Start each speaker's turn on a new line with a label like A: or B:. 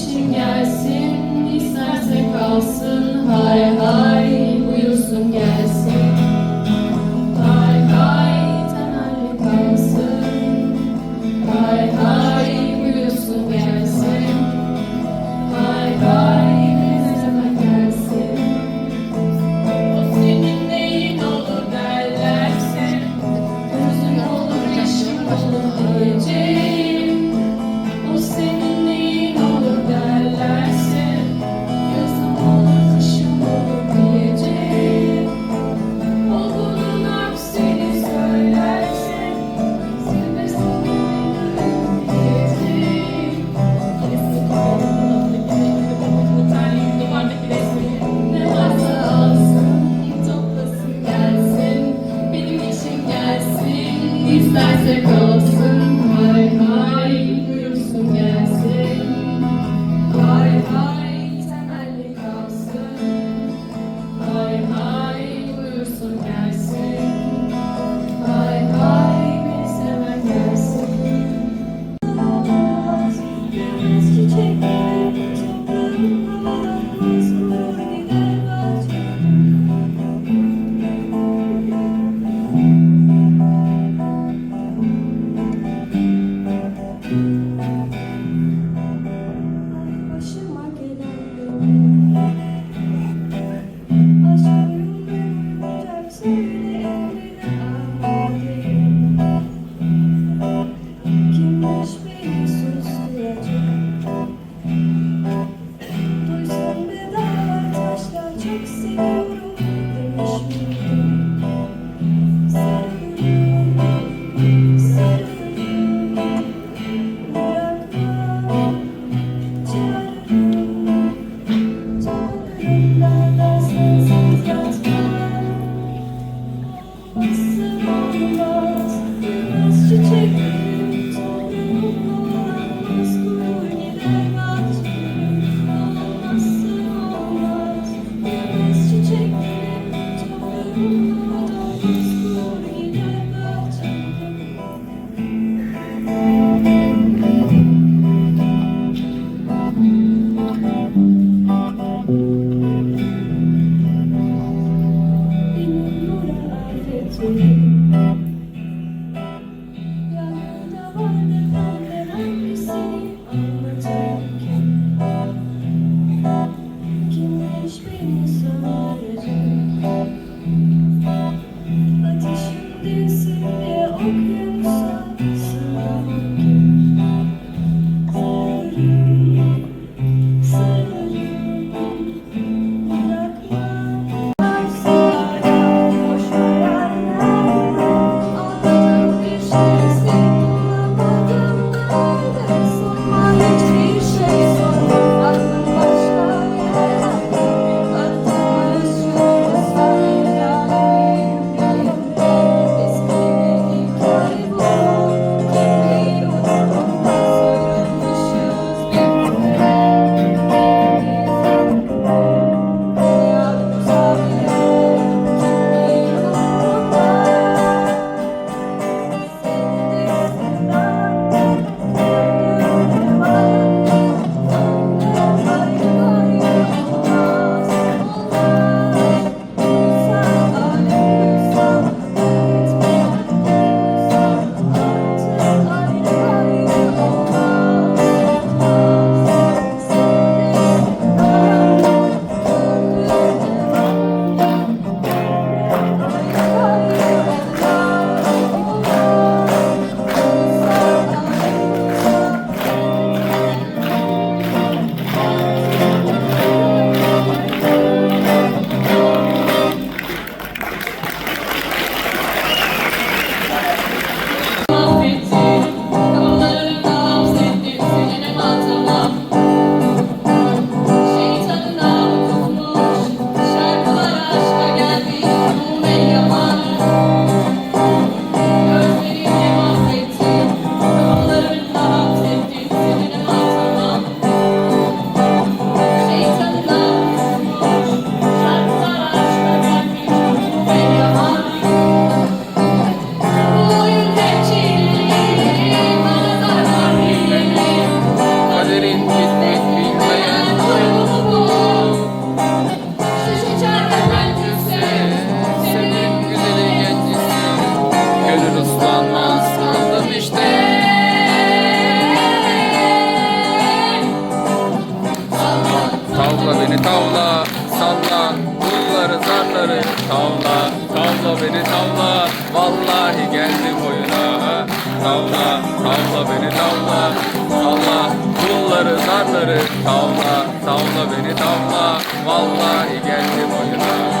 A: için gelsin, isterse kalsın. salla salla Kulları zarları tavla tavla beni tavla Vallahi geldim oyuna. Tavla tavla beni tavla Salla kulları zarları tavla tavla beni tavla Vallahi geldim oyuna.